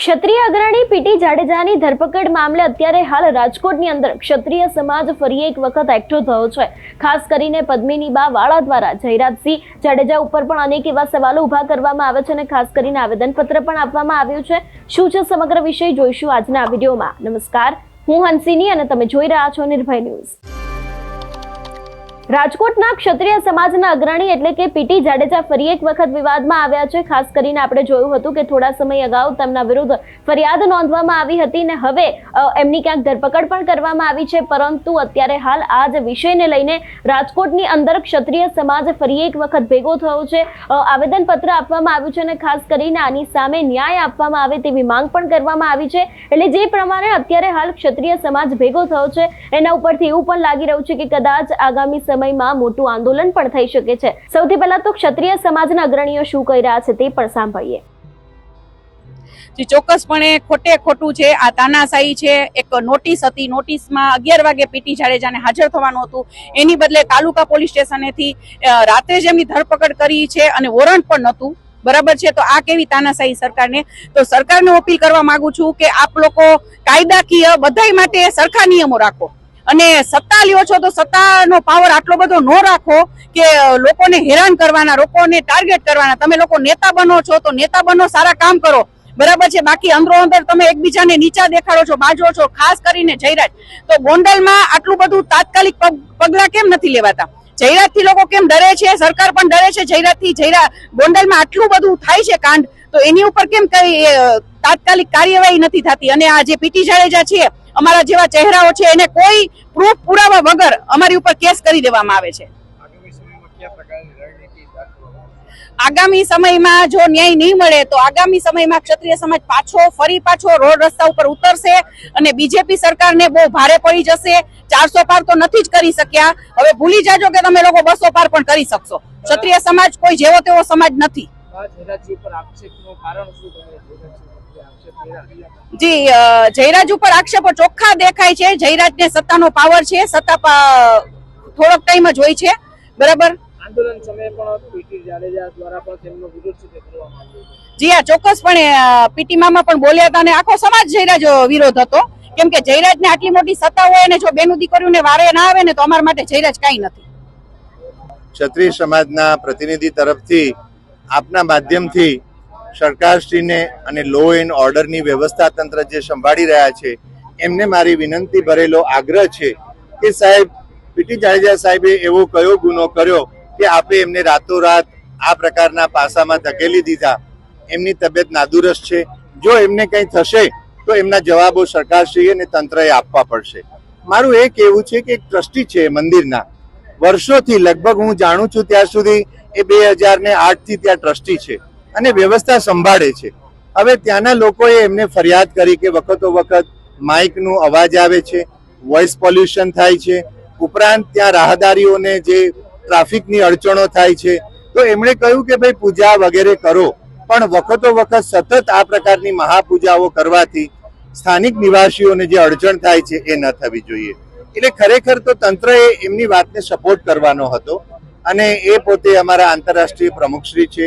ક્ષત્રિય અગ્રણી પીટી જાડેજાની ધરપકડ મામલે અત્યારે હાલ રાજકોટની અંદર ક્ષત્રિય સમાજ ફરી એક વખત એકઠો થયો છે. ખાસ કરીને પદ્મિની બા વાળા દ્વારા જયરાજસિંહ જાડેજા ઉપર પણ અનેક એવા સવાલો ઊભા કરવામાં આવે છે અને ખાસ કરીને આવેદનપત્ર પણ આપવામાં આવ્યું છે. શું છે સમગ્ર વિષય જોઈશું આજના વિડીયોમાં. નમસ્કાર. હું હંસિની અને તમે જોઈ રહ્યા છો નિર્ભય ન્યૂઝ. રાજકોટના ક્ષત્રિય સમાજના અગ્રણી એટલે કે પીટી જાડેજા ફરી એક વખત વિવાદમાં આવ્યા છે. ખાસ કરીને આપણે જોયું હતું કે થોડા સમય અગાઉ તેમના વિરુદ્ધ ફરિયાદ નોંધવામાં આવી હતી ને હવે એમની ક્યાંક ધરપકડ પણ કરવામાં આવી છે. પરંતુ અત્યારે હાલ આ જ વિષયને લઈને રાજકોટની અંદર ક્ષત્રિય સમાજ ફરી એક વખત ભેગો થયો છે. આવેદનપત્ર આપવામાં આવ્યું છે અને ખાસ કરીને આની સામે ન્યાય આપવામાં આવે તેવી માંગ પણ કરવામાં આવી છે. એટલે જે પ્રમાણે અત્યારે હાલ ક્ષત્રિય સમાજ ભેગો થયો છે, એના ઉપરથી એવું પણ લાગી રહ્યું છે કે કદાચ આગામી સમયમાં મોટું આંદોલન પણ થઈ શકે છે. સૌથી પહેલા તો ક્ષત્રિય સમાજના અગ્રણીઓ શું કહી રહ્યા છે તે પણ સાંભળીએ. જે, ચોક્કસપણે ખોટે ખોટું છે, આ તાનાશાહી છે. એક નોટિસ હતી, નોટિસમાં અગિયાર વાગે પીટી જાડેજાને હાજર થવાનું હતું. એની બદલે તાલુકા પોલીસ સ્ટેશનેથી રાત્રે જ એમની ધરપકડ કરી છે અને વોરંટ પણ નહોતું. બરાબર છે? તો આ કેવી તાનાશાહી સરકારને? તો સરકારને અપીલ કરવા માંગુ છું કે આપ લોકો કાયદાકીય બધાય માટે સરખા નિયમો રાખો. અને સત્તા લ્યો છો તો સત્તાનો પાવર આટલો બધો ન રાખો કે લોકોને હેરાન કરવાના, લોકોને ટાર્ગેટ કરવાના. તમે લોકો નેતા બનો છો તો નેતા બનો, સારા કામ કરો. બરાબર છે? બાકી અંદરો અંદર તમે એકબીજાને નીચા દેખાડો છો, બાજો છો, ખાસ કરીને જયરાજ. તો ગોંડલમાં આટલું બધું તાત્કાલિક પગ- પગલાં કેમ નથી લેવાતા? જયરાજથી લોકો કેમ ડરે છે? સરકાર પણ ડરે છે જયરાજથી જયરા, ગોંડલમાં આટલું બધું થાય છે કાંડ, તો એની ઉપર કેમ કઈ તાત્કાલિક કાર્યવાહી નથી થતી? અને આ જે પીટી જાડેજા છે અમારા જેવા ચહેરાઓ છે એને કોઈ પ્રૂફ પુરાવા વગર અમારી ઉપર કેસ કરી દેવામાં આવે છે. આગામી સમયમાં જો ન્યાય નહીં મળે તો આગામી સમયમાં ક્ષત્રિય સમાજ પાછો ફરી પાછો રોડ રસ્તા ઉપર ઉતરશે અને બીજેપી સરકારને બહુ ભારે પડી જશે. ચારસો પાર તો નથી જ કરી શક્યા. હવે ભૂલી જાજો કે તમે લોકો બસો પાર પણ કરી શકશો. ક્ષત્રિય સમાજ કોઈ જેવો તેવો સમાજ નથી. જી જયરાજ ઉપર આક્ષેપો ચોખ્ખા દેખાય છે. જયરાજને સત્તાનો પાવર છે. સત્તા થોડોક ટાઈમ જ હોય છે. બરાબર? આંદોલન સમયે પણ પીટી જાડેજા દ્વારા પણ તેમનો વિરોધ છે કરવામાં આવ્યો જી હા ચોક્કસપણે પીટી મામા પણ બોલ્યા હતા અને આખો સમાજ જયરાજ વિરોધ હતો. કેમ કે જયરાજને આટલી મોટી સત્તા હોય અને જો બેનું દીકરીઓને વારે ના આવે ને તો અમારા માટે જયરાજ કાંઈ નથી. ક્ષત્રિય સમાજના પ્રતિનિધિ તરફથી આપના માધ્યમથી સરકારશ્રીને અને લો એન્ડ ઓર્ડરની વ્યવસ્થા તંત્ર જે સંભાળી રહ્યા છે, એમને મારી વિનંતી ભરેલો આગ્રહ છે કે સાહેબ પીટી જાડેજા સાહેબે એવો કયો ગુનો કર્યો કે આપે એમને રાતોરાત આ પ્રકારના પાસામાં ધકેલી દીધા? એમની તબિયત નાદુરસ્ત છે. જો એમને કંઈ થશે, તો એમના જવાબો સરકારશ્રી અને તંત્રએ આપવા પડશે. મારું એ કહેવું છે કે એક ટ્રસ્ટી છે મંદિરના. વર્ષોથી લગભગ હું જાણું છું ત્યાં સુધી એ બે હજાર ને આઠથી ત્યાં ટ્રસ્ટી છે. અને વ્યવસ્થા સંભાળે છે. હવે ત્યાંના લોકોએ એમને ફરિયાદ કરી કે વખતો વખત માઇકનું અવાજ આવે છે, વોઇસ પોલ્યુશન થાય છે, ઉપરાંત ત્યાં રાહદારીઓને જે ટ્રાફિકની અડચણો થાય છે. તો એમણે કહ્યું કે ભાઈ પૂજા વગેરે કરો, પણ વખતો વખત સતત આ પ્રકારની મહાપૂજાઓ કરવાથી સ્થાનિક નિવાસીઓને જે અડચણ થાય છે એ ન થવી જોઈએ. એટલે ખરેખર તો તંત્રએ એમની વાતને સપોર્ટ કરવાનો હતો અને એ પોતે અમારા આંતરરાષ્ટ્રીય પ્રમુખશ્રી છે.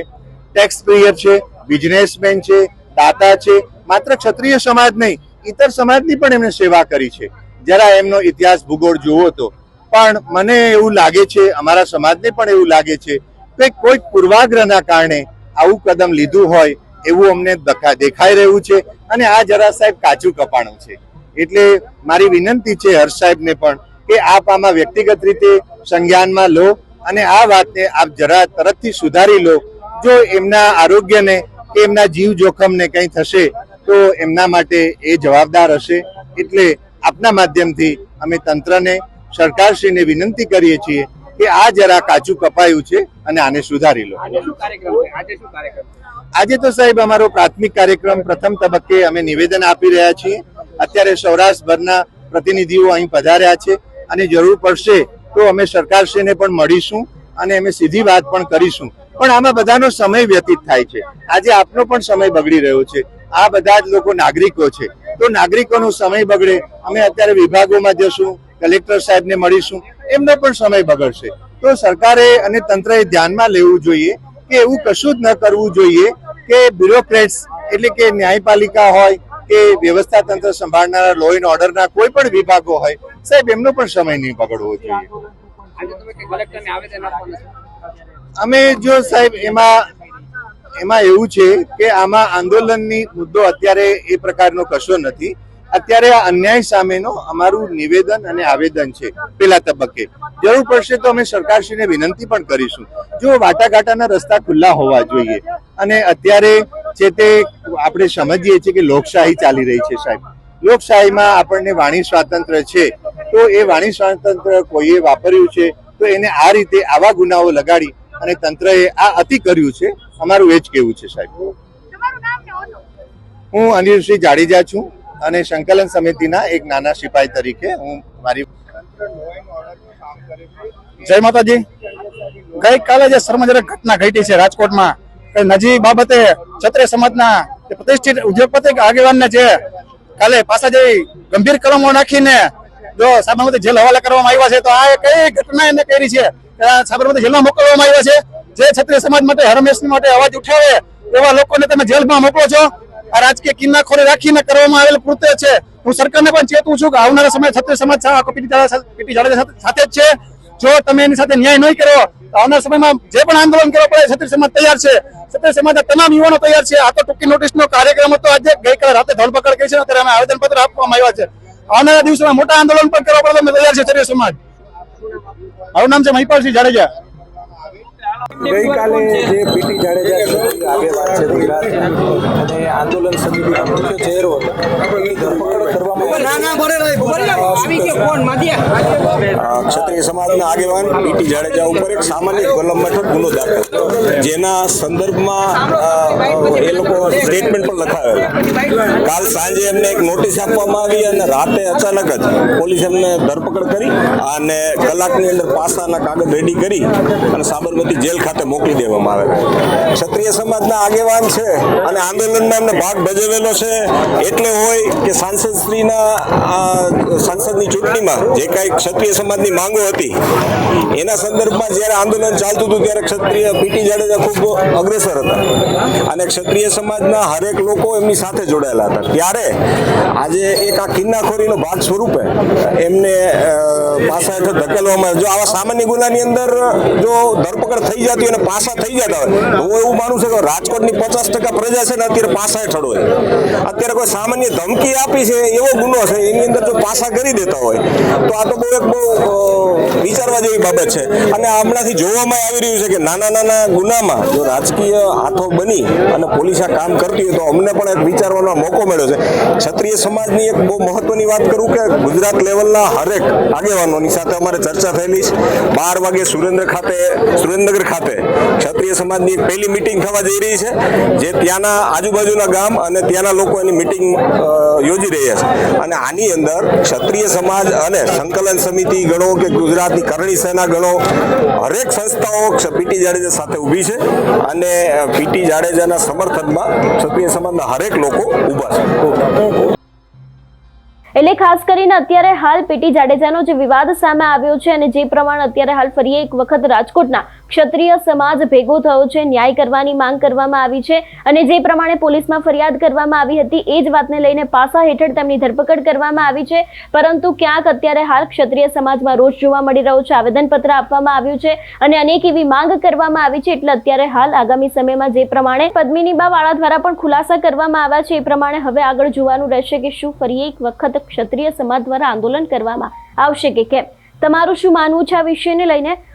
ટેક્સ પેયર છે બિઝનેસમેન છે, દાતા છે, માત્ર ક્ષત્રિય સમાજ નહીં ઇતર સમાજની પણ એમણે સેવા કરી છે. જરા એમનો ઇતિહાસ ભૂગોળ જોવો તો. પણ મને એવું લાગે છે, અમારા સમાજને પણ એવું લાગે છે કે કોઈક પૂર્વાગ્રહના કારણે આવું કદમ લીધું હોય એવું અમને દખા- દેખાઈ રહ્યું છે અને આ જરા સાહેબ કાચું કપાણું છે. એટલે મારી વિનંતી છે હર્ષ સાહેબને પણ કે આપ આમાં વ્યક્તિગત રીતે સંજ્ઞાનમાં લો અને આ વાતને આપ જરા તરતથી સુધારી લો જો એમના આરોગ્યને કે એમના જીવ જોખમને કંઈ થશે તો એમના માટે એ જવાબદાર હશે. એટલે આપના માધ્યમથી અમે તંત્રને સરકારશ્રીને વિનંતી કરીએ છીએ કે આ જરા કાચું કપાયું છે અને આને સુધારી લો. આજે તો સાહેબ અમારો પ્રાથમિક કાર્યક્રમ પ્રથમ તબક્કે અમે નિવેદન આપી રહ્યા છીએ. અત્યારે સૌરાષ્ટ્રભરના પ્રતિનિધિઓ અહીં પધાર્યા છે અને જરૂર પડશે તો અમે સરકારશ્રીને પણ મળીશું. અને અમે સીધી વાત પણ કરીશું. પણ આમાં બધાનો સમય વ્યતીત થાય છે. આજે આપનો પણ સમય બગડી રહ્યો છે. આ બધા જ લોકો નાગરિકો છે. તો નાગરિકોનો સમય બગડે, અમે અત્યારે વિભાગોમાં જશું, કલેક્ટર સાહેબને મળીશું, એમનો પણ સમય બગડશે. તો સરકારે અને તંત્રએ ધ્યાનમાં લેવું જોઈએ કે એવું કશું જ ન કરવું જોઈએ કે બ્યુરોક્રેટ્સ એટલે કે ન્યાયપાલિકા હોય, કે વ્યવસ્થા તંત્ર સંભાળનારા લો એન્ડ ઓર્ડરના કોઈ પણ વિભાગો હોય, સાહેબ, એમનો પણ સમય નહીં બગડવો જોઈએ. અમે જો સાહેબ, એમાં એમાં એવું છે કે આમાં આંદોલનની મુદ્દો અત્યારે એ પ્રકારનો કશો નથી. અત્યારે આ અન્યાય સામેનો અમારું નિવેદન અને આવેદન છે પેલા તબક્કે. જરૂર પડશે તો અમે સરકારશ્રીને વિનંતી પણ કરીશું. જો વાટાઘાટાના રસ્તા ખુલ્લા હોવા જોઈએ. અને અત્યારે જે તે આપણે સમજીએ છીએ કે લોકશાહી ચાલી રહી છે સાહેબ. લોકશાહીમાં આપણને વાણી સ્વાતંત્ર્ય છે. તો એ વાણી સ્વાતંત્ર્ય કોઈએ વાપર્યું છે તો એને આ રીતે આવા ગુનાઓ લગાડી અને તંત્રએ આ અતિ કર્યું છે. અમારું એ જ કેવું છે સાહેબ. હું અનિલસિંહ જાડેજા છું અને સંકલન સમિતિના એક નાના સિપાઈ તરીકે હું મારી જય માતાજી. ગઈકાલે જે શર્મજનક ઘટના ઘટી છે રાજકોટમાં કે નજી બાબતે છત્રે સમાજના પ્રતિષ્ઠિત ઉદ્યોગપતિ આગેવાનને જે કાલે પાછા જેવી ગંભીર કલમો નાખીને જો સાબરમતી જેલ હવાલે કરવામાં આવ્યા છે, તો આ કઈ ઘટના એને કરી છે સાબરમતી જેલમાં મોકલવામાં આવ્યા છે. જે ક્ષત્રિય સમાજ માટે હરમેશ માટે અવાજ ઉઠાવે એવા લોકોને તમે જેલમાં મોકલો છો. આ રાજકીય કિન્નાખોરી રાખીને કરવામાં આવેલ કૃત્ય છે. હું સરકારને પણ ચેતું છું કે આવનારા સમયે ક્ષત્રિય સમાજ પીટી જાડેજા સાથે- જ છે. જો તમે એની સાથે ન્યાય નહીં કરો આવનારા સમયમાં જે પણ આંદોલન કરવા પડે, ક્ષત્રિય સમાજ તૈયાર છે. ક્ષત્રિય સમાજના તમામ યુવાનો તૈયાર છે. આ તો ટૂંકી નોટિસનો કાર્યક્રમ હતો. આજે ગઈકાલે રાતે ધરપકડ કરી છે અત્યારે અમે આવેદનપત્ર આપવામાં આવ્યા છે. આવનારા દિવસોમાં મોટા આંદોલન પણ કરવા પડે અમે તૈયાર છે ક્ષત્રિય સમાજ. મારું નામ છે મહિપાલસિંહ જાડેજા. ગઈકાલે જે પીટી જાડેજા આગેવાન છે ગુજરાત. અને આંદોલન સમિતિના મુખ્ય ચહેરો એની ધરપકડ કરવામાં ક્ષત્રિય સમાજના આગેવાન પીટી જાડેજા ઉપર એક સામાન્ય કલમ હેઠળ ગુનો દાખલ જેના સંદર્ભમાં એ લોકો સ્ટેટમેન્ટ પણ લખાવેલા કાલ સાંજે એમને એક નોટિસ આપવામાં આવી અને રાતે અચાનક જ પોલીસ એમને ધરપકડ કરી અને કલાકની અંદર પાસાના કાગળ રેડી કરી અને સાબરમતી જેલ ખાતે મોકલી દેવામાં આવે. ક્ષત્રિય સમાજના આગેવાન છે અને આંદોલનમાં એમને ભાગ ભજવેલો છે. એટલે હોય કે સાંસદ શ્રીના આ સંસદની ચૂંટણીમાં જે કાંઈ ક્ષત્રિય સમાજની માંગો હતી એના સંદર્ભમાં જ્યારે આંદોલન ચાલતું હતું ત્યારે ક્ષત્રિય પીટી જાડેજા ખૂબ અગ્રેસર હતા. અને ક્ષત્રિય સમાજના હરેક લોકો એમની સાથે જોડાયેલા હતા. ત્યારે આજે એક આ કિન્નાખોરીનો ભાગ સ્વરૂપે એમને પાસા હેઠળ ધકેલવામાં. જો આવા સામાન્ય ગુનાની અંદર જો ધરપકડ થઈ જતી અને પાસા થઈ જતા હોય, તો હું એવું માનું છું કે રાજકોટની પચાસ ટકા પ્રજા છે ને અત્યારે પાસા હેઠળ હોય. અત્યારે કોઈ સામાન્ય ધમકી આપી છે, એવો ગુનો છે, એની અંદર જો પાસા કરી દેતા હોય, તો આ તો બહુ એક બહુ વિચારવા જેવી બાબત છે. અને હમણાંથી જોવામાં આવી રહ્યું છે કે નાના નાના ગુનામાં જો રાજકીય હાથો બની અને પોલીસ આ કામ કરતી હોય તો અમને પણ એક વિચારવાનો મોકો મળ્યો છે. ક્ષત્રિય સમાજની એક બહુ મહત્વની વાત કરું કે ગુજરાત લેવલના હરેક આગેવાનોની સાથે અમારે ચર્ચા થયેલી છે. બાર વાગે સુરેન્દ્ર ખાતે, સુરેન્દ્રનગર ખાતે ક્ષત્રિય સમાજની પહેલી મિટિંગ થવા જઈ રહી છે, જે ત્યાંના આજુબાજુના ગામ અને ત્યાંના લોકો એની મિટિંગ યોજી રહ્યા છે. અને આની અંદર ક્ષત્રિય સમાજ અને સંકલન સમિતિ ગણો કે ગુજરાતની કરણી સેના ગણો, હરેક સંસ્થાઓ પીટી જાડેજા સાથે ઊભી છે. અને પીટી પીટી જાડેજાના સમર્થનમાં ક્ષત્રિય સમાજના હરેક લોકો ઊભા છે. એટલે ખાસ કરીને અત્યારે હાલ પીટી જાડેજાનો જે વિવાદ સામે આવ્યો છે અને જે પ્રમાણે અત્યારે હાલ ફરી એક વખત રાજકોટના ક્ષત્રિય સમાજ ભેગો થયો છે, ન્યાય કરવાની માંગ કરવામાં આવી છે અને જે પ્રમાણે પોલીસમાં ફરિયાદ કરવામાં આવી હતી, એ જ વાતને લઈને પાસા હેઠળ તેમની ધરપકડ કરવામાં આવી છે. પરંતુ ક્યાંક અત્યારે હાલ ક્ષત્રિય સમાજમાં રોષ જોવા મળી રહ્યો છે, આવેદનપત્ર આપવામાં આવ્યું છે અને અનેક એવી માંગ કરવામાં આવી છે. એટલે અત્યારે હાલ આગામી સમયમાં જે પ્રમાણે પદ્મિનીબા વાળા દ્વારા પણ ખુલાસા કરવામાં આવ્યા છે, એ પ્રમાણે હવે આગળ જોવાનું રહેશે કે શું ફરી એક વખત ક્ષત્રિય સમાજ દ્વારા આંદોલન કરવામાં આવશે કે કેમ? તમારું શું માનવું છે આ વિષયને લઈને?